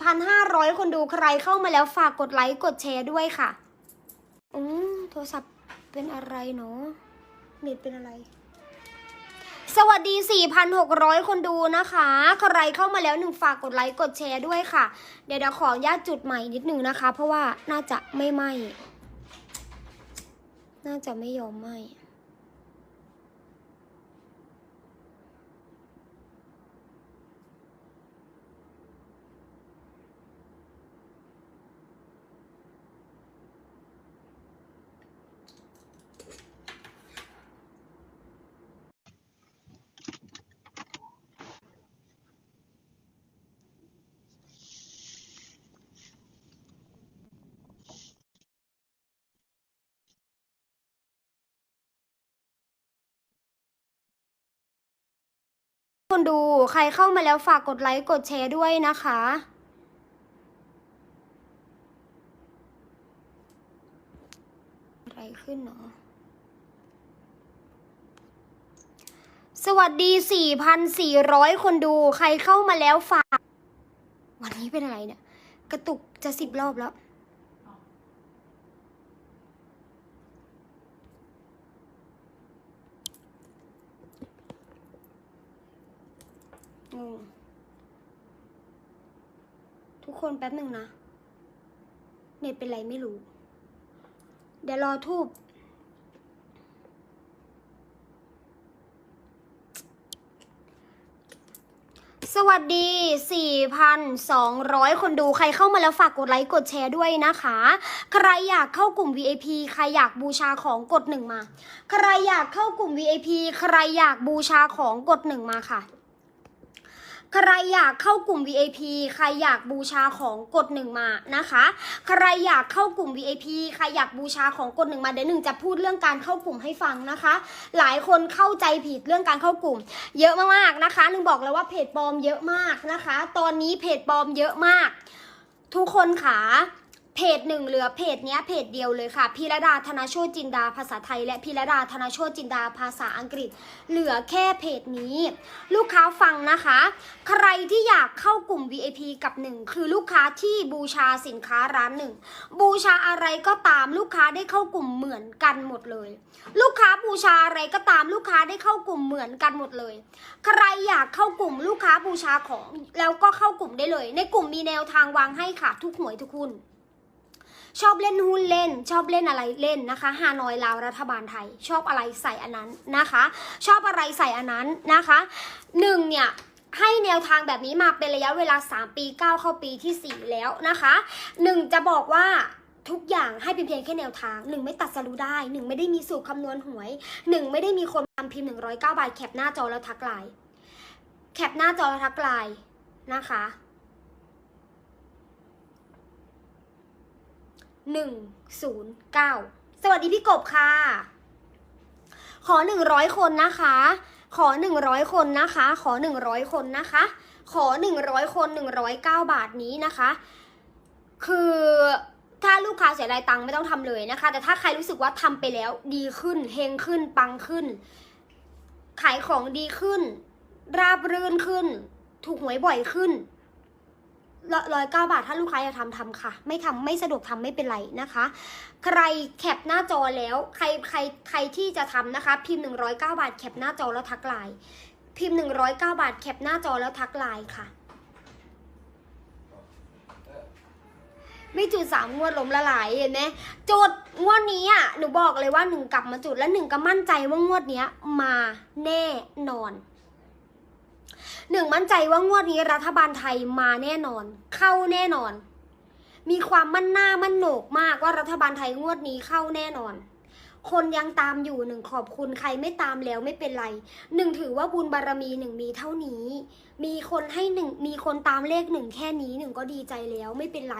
4,500 คนดูใครเข้ามาแล้วฝากกดไลค์กดแชร์ด้วยค่ะ อืมโทรศัพท์เป็นอะไรเนาะเน็ตเป็นอะไร สวัสดี 4,600 คนดูนะคะ ใครเข้ามาแล้วหนึ่งฝากกดไลค์กดแชร์ด้วยค่ะ เดี๋ยวเดี๋ยวขอญาตจุดใหม่นิดหนึ่งนะคะ เพราะว่าน่าจะไม่ไหมน่าจะไม่ยอมไหม คนดูใครเข้ามาแล้วฝากกดไลค์กดแชร์ด้วยนะคะ อะไรขึ้นเนาะสวัสดี 4,400 คนดูใครเข้ามาแล้วฝาก วันนี้เป็นอะไรเนี่ย กระตุกจะสิบรอบแล้ว งง ทุกคนแป๊บหนึ่งนะ เน็ตเป็นไรไม่รู้ เดี๋ยวรอทูบสวัสดี 4,200 คนดู ใครเข้ามาแล้วฝากกดไลค์ กดแชร์ด้วยนะคะ ใครอยากเข้ากลุ่ม VIP ใครอยากบูชาของกดหนึ่งมา ใครอยากเข้ากลุ่ม VIP ใครอยากบูชาของกดหนึ่งมาค่ะ ใครอยากเข้ากลุ่ม VIP ใครอยากบูชาของกดหนึ่งมานะคะ ใครอยากเข้ากลุ่ม VIP ใครอยากบูชาของกดหนึ่งมาเดี๋ยวหนึ่งจะพูดเรื่องการเข้ากลุ่มให้ฟังนะคะ หลายคนเข้าใจผิดเรื่องการเข้ากลุ่ม เยอะมากๆนะคะหนึ่งบอกเลยว่าเพจปลอมเยอะมากนะคะ ตอนนี้เพจปลอมเยอะมาก ทุกคนค่ะ เพจหนึ่งเหลือเพจเนี้ยเพจเดียวเลยค่ะพีระดาธนาโชติจินดาภาษาไทย และพีระดาธนาโชติจินดาภาษาอังกฤษ เหลือแค่เพจนี้ ลูกค้าฟังนะคะ ใครที่อยากเข้ากลุ่ม VIP กับหนึ่งคือลูกค้าที่บูชาสินค้าร้านหนึ่งบูชาอะไรก็ตามลูกค้าได้เข้ากลุ่มเหมือนกันหมดเลย ลูกค้าบูชาอะไรก็ตามลูกค้าได้เข้ากลุ่มเหมือนกันหมดเลย ใครอยากเข้ากลุ่มลูกค้าบูชาของแล้วก็เข้ากลุ่มได้เลย ในกลุ่มมีแนวทางวางให้ค่ะทุกหวยทุกหุ้น ชอบเล่นหุ้นเล่น ชอบเล่นอะไรเล่นนะคะฮานอยลาวรัฐบาลไทย ชอบอะไรใส่อันนั้นนะคะ ชอบอะไรใส่อันนั้นนะคะหนึ่งเนี่ยให้แนวทางแบบนี้มาเป็นระยะเวลา 3 ปีก้าวเข้าปีที่ 4 แล้วนะคะหนึ่งจะบอกว่าทุกอย่างให้เป็นเพียงแค่แนวทางหนึ่งไม่ตัดสรุได้หนึ่งไม่ได้มีสูตรคำนวณหวยหนึ่งไม่ได้มีคนทำพิมพ์ 109 บาทแคปหน้าจอแล้วทักไลน์แคปหน้าจอแล้วทักไลน์นะคะ หนึ่งศูนย์เก้าสวัสดีพี่กบค่ะ ขอหนึ่งร้อยคนนะคะ ขอหนึ่งร้อยคนนะคะ ขอหนึ่งร้อยคนนะคะ ขอหนึ่งร้อยคนหนึ่งร้อยเก้าบาทนี้นะคะ คือถ้าลูกค้าเสียรายตังค์ไม่ต้องทำเลยนะคะ แต่ถ้าใครรู้สึกว่าทำไปแล้วดีขึ้นเฮงขึ้นปังขึ้น ขายของดีขึ้น ราบรื่นขึ้น ถูกหวยบ่อยขึ้น ร้อยเก้าบาท ถ้าลูกค้าอยากทำทำค่ะ ไม่ทำไม่สะดวกทำไม่เป็นไรนะคะ ใครแคปหน้าจอแล้ว ใครใครใครที่จะทำนะคะ พิมพ์หนึ่งร้อยเก้าบาทแคปหน้าจอแล้วทักไลน์พิมพ์หนึ่งร้อยเก้าบาทแคปหน้าจอแล้วทักไลน์ค่ะ ไม่จุดสามงวดล้มละลายเห็นไหมจุดงวดนี้อะหนูบอกเลยว่าหนึ่งกลับมาจุดแล้วหนึ่งก็มั่นใจว่างวดเนี้ยมาแน่นอน หนึ่งมั่นใจว่างวดนี้รัฐบาลไทยมาแน่นอน เข้าแน่นอน มีความมั่นหน้ามั่นโหนกมากว่ารัฐบาลไทยงวดนี้เข้าแน่นอน คนยังตามอยู่หนึ่งขอบคุณใครไม่ตามแล้วไม่เป็นไรหนึ่งถือว่าบุญบารมีหนึ่งมีเท่านี้ มีคนให้หนึ่งมีคนตามเลขหนึ่งแค่นี้หนึ่งก็ดีใจแล้วไม่เป็นไร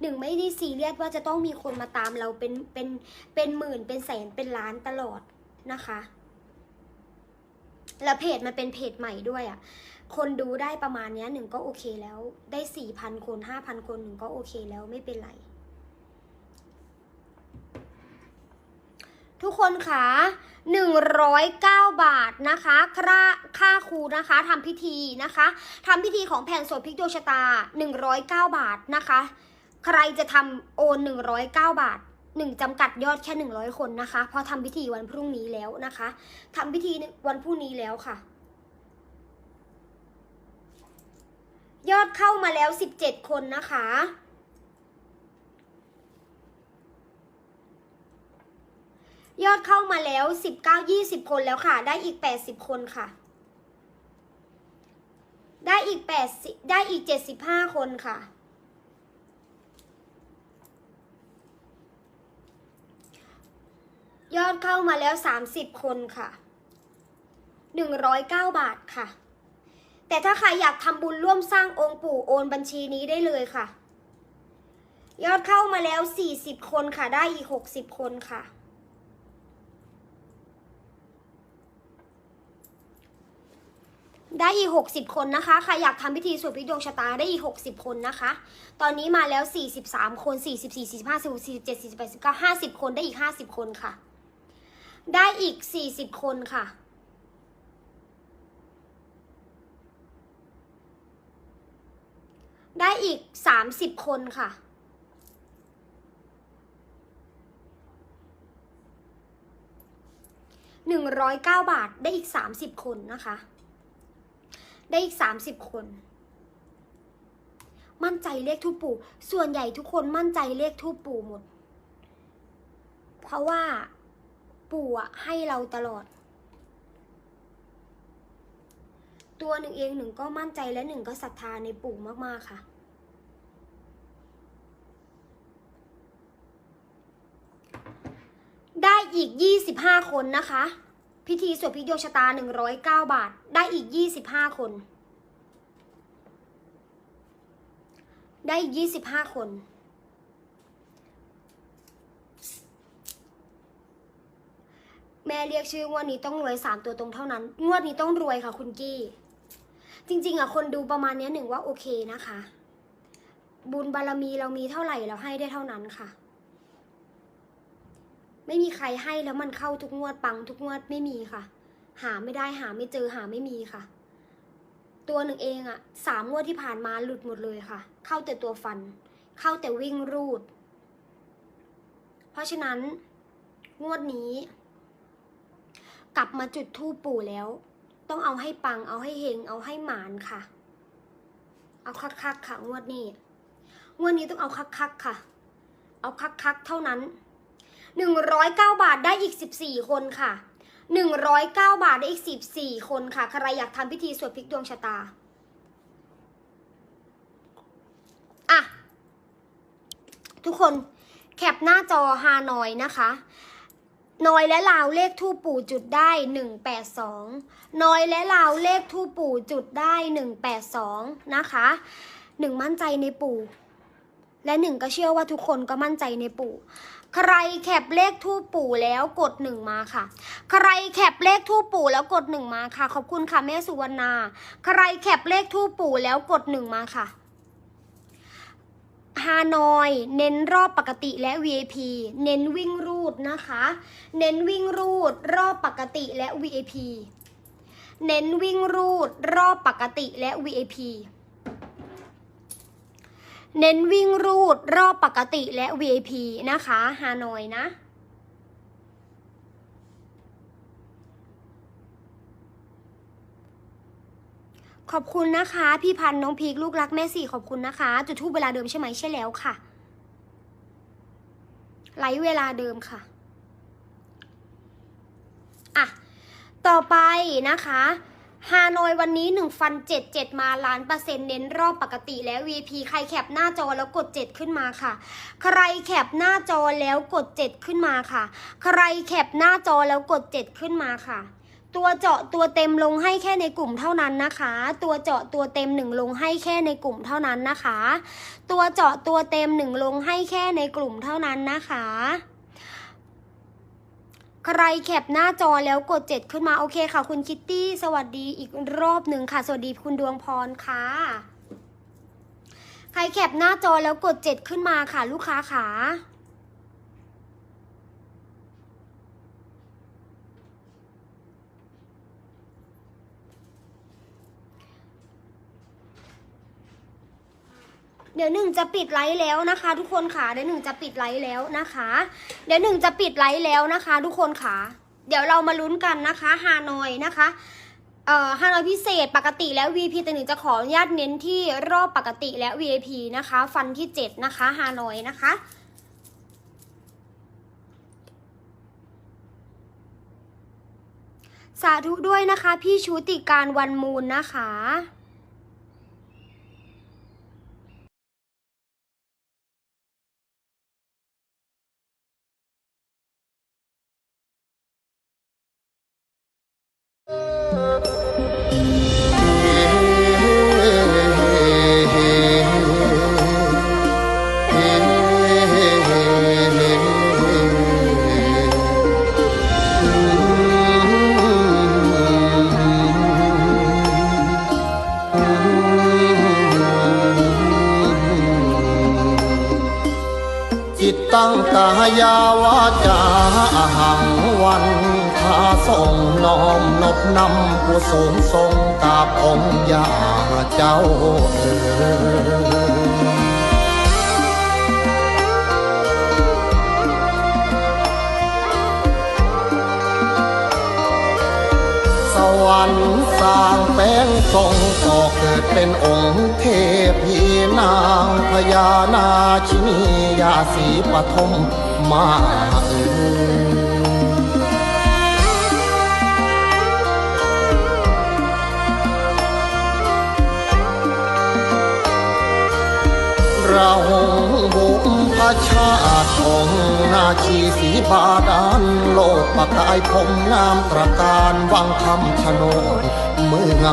หนึ่งไม่ได้ซีเรียสว่าจะต้องมีคนมาตามเราเป็นเป็นเป็นหมื่นเป็นแสนเป็นล้านตลอดนะคะ แล้วเพจมันเป็นเพจใหม่ด้วยอะ่ะ คนดูได้ประมาณนี้หนึ่งก็โอเคแล้ว ได้สี่พันคนห้าพันคนหนึ่งก็โอเคแล้วไม่เป็นไร ทุกคนคะ109 บาทนะคะค่าค่าครูนะคะทำพิธีนะคะทำพิธีของแผงสดพิกดวงชะตา 109 บาทนะคะ ใครจะทำโอน 109 บาท หนึ่งจำกัดยอดแค่ 100 คนนะคะ เพราะทำพิธีวันพรุ่งนี้แล้วนะคะทำพิธีวันพรุ่งนี้แล้วค่ะ ยอดเข้ามาแล้ว 17 คนนะคะยอดเข้ามาแล้ว 19 20 คนแล้วค่ะ ได้อีก 80 คนค่ะ ได้อีก 80 ได้อีก 75 คนค่ะ ยอดเข้ามาแล้ว 30 คนค่ะ 109 บาทค่ะ แต่ถ้าใครอยากทำบุญร่วมสร้างองค์ปู่โอนบัญชีนี้ได้เลยค่ะ ยอดเข้ามาแล้ว 40 คนค่ะ ได้อีก 60 คนค่ะ ได้อีก 60 คนนะคะ ใครอยากทำพิธีสวดพิดวงชะตาได้อีก 60 คนนะคะ ตอนนี้มาแล้ว 43 คน 44 45 46 47 48 49 50 คนได้อีก 50 คนค่ะ ได้อีก 40 คนค่ะ ได้อีก 30 คนค่ะ 109 บาทได้อีก 30 คนนะคะ ได้อีก 30 คน มั่นใจเลขทูปปู่ ส่วนใหญ่ทุกคนมั่นใจเลขทูปปู่หมด เพราะว่า ปู่อะให้เราตลอด ตัวหนึ่งเองหนึ่งก็มั่นใจและหนึ่งก็ศรัทธาในปู่มากๆค่ะ ได้อีก 25 คนนะคะ พิธีสวดพิธีดวงชตา 109 บาท ได้อีก 25 คน ได้อีก 25 คน แม่เรียกชื่องวดนี้ต้องรวย3ตัวตรงเท่านั้น งวดนี้ต้องรวยค่ะคุณกี้ จริง ๆอะคนดูประมาณนี้หนึ่งว่าโอเคนะคะ บุญบารมีเรามีเท่าไหร่เราให้ได้เท่านั้นค่ะ ไม่มีใครให้แล้วมันเข้าทุกงวดปังทุกงวดไม่มีค่ะ หาไม่ได้หาไม่เจอหาไม่มีค่ะ ตัวหนึ่งเองอะสามงวดที่ผ่านมาหลุดหมดเลยค่ะ เข้าแต่ตัวฟัน เข้าแต่วิ่งรูด เพราะฉะนั้นงวดนี้ กลับมาจุดทูปปู่แล้ว ต้องเอาให้ปังเอาให้เฮงเอาให้หมานค่ะ เอาคักคักค่ะ งวดนี้ งวดนี้ต้องเอาคักคักค่ะ เอาคักคักเท่านั้นหนึ่งร้อยเก้าบาทได้อีกสิบสี่คนค่ะหนึ่งร้อยเก้าบาทได้อีกสิบสี่คนค่ะ ใครอยากทำพิธีสวดพลิกดวงชะตาอะทุกคนแคปหน้าจอฮานอยนะคะ นอยและลาวเลขทูปปู่จุดได้หนึ่งแปดสองนอยและลาวเลขทูปปู่จุดได้หนึ่งแปดสองนะคะหนึ่งมั่นใจในปู่ และหนึ่งก็เชื่อว่าทุกคนก็มั่นใจในปู่ ใครแคปเลขทูปปู่แล้วกดหนึ่งมาค่ะ ใครแคปเลขทูปปู่แล้วกดหนึ่งมาค่ะ ขอบคุณค่ะแม่สุวรรณา ใครแคปเลขทูปปู่แล้วกดหนึ่งมาค่ะ ฮานอย เน้นรอบปกติและ VIP เน้นวิ่งรูดนะคะ เน้นวิ่งรูดรอบปกติและ VIP เน้นวิ่งรูดรอบปกติและ VIP เน้นวิ่งรูดรอบปกติและ VIP นะคะ ฮานอยนะ ขอบคุณนะคะ พี่พันธ์น้องพีกลูกรักแม่สี่ขอบคุณนะคะ จุดทูปเวลาเดิมใช่ไหมใช่แล้วค่ะไลฟ์เวลาเดิมค่ะอะ ต่อไปนะคะฮานอยวันนี้ 1 ฟัน 7 7 มาล้านเปอร์เซ็นต์เน้นรอบปกติแล้ว VP ใครแคปหน้าจอแล้วกด 7 ขึ้นมาค่ะ ใครแคปหน้าจอแล้วกด 7 ขึ้นมาค่ะ ใครแคปหน้าจอแล้วกด 7 ขึ้นมาค่ะ ตัวเจาะตัวเต็มลงให้แค่ในกลุ่มเท่านั้นนะคะ ตัวเจาะตัวเต็มหนึ่งลงให้แค่ในกลุ่มเท่านั้นนะคะ ตัวเจาะตัวเต็มหนึ่งลงให้แค่ในกลุ่มเท่านั้นนะคะ ใครแคปหน้าจอแล้วกด 7 ขึ้นมาโอเคค่ะ คุณคิตตี้สวัสดีอีกรอบหนึ่งค่ะ สวัสดีคุณดวงพรค่ะ ใครแคปหน้าจอแล้วกด 7 ขึ้นมาค่ะ ลูกค้าขา เดี๋ยวหนึ่งจะปิดไลฟ์แล้วนะคะ ทุกคนค่ะเดี๋ยวหนึ่งจะปิดไลฟ์แล้วนะคะ เดี๋ยวหนึ่งจะปิดไลฟ์แล้วนะคะ ทุกคนค่ะ เดี๋ยวเรามาลุ้นกันนะคะฮานอยนะคะเอ่อฮานอยพิเศษปกติแล้ว VIP แต่หนึ่งจะขออนุญาตเน้นที่รอบปกติและ VIP นะคะ ฟันที่ 7 นะคะฮานอยนะคะ สาธุด้วยนะคะ พี่ชุติการวันมูลนะคะ จิตตั้งกายาวาจาอาหังวันทาส่ง มนบนำผู้สูงทรงกาบองค์ยาเจ้าเอ๋ยสวรรค์สร้างแป้งทรงก่อเกิดเป็นองค์เทพีนางพญานาชินียาสีปฐมมาเอ่ย เราบุกพระชาติของนาชีสีบาดาลโลกประกายพงงามตระการวังคำชะโนดเมือง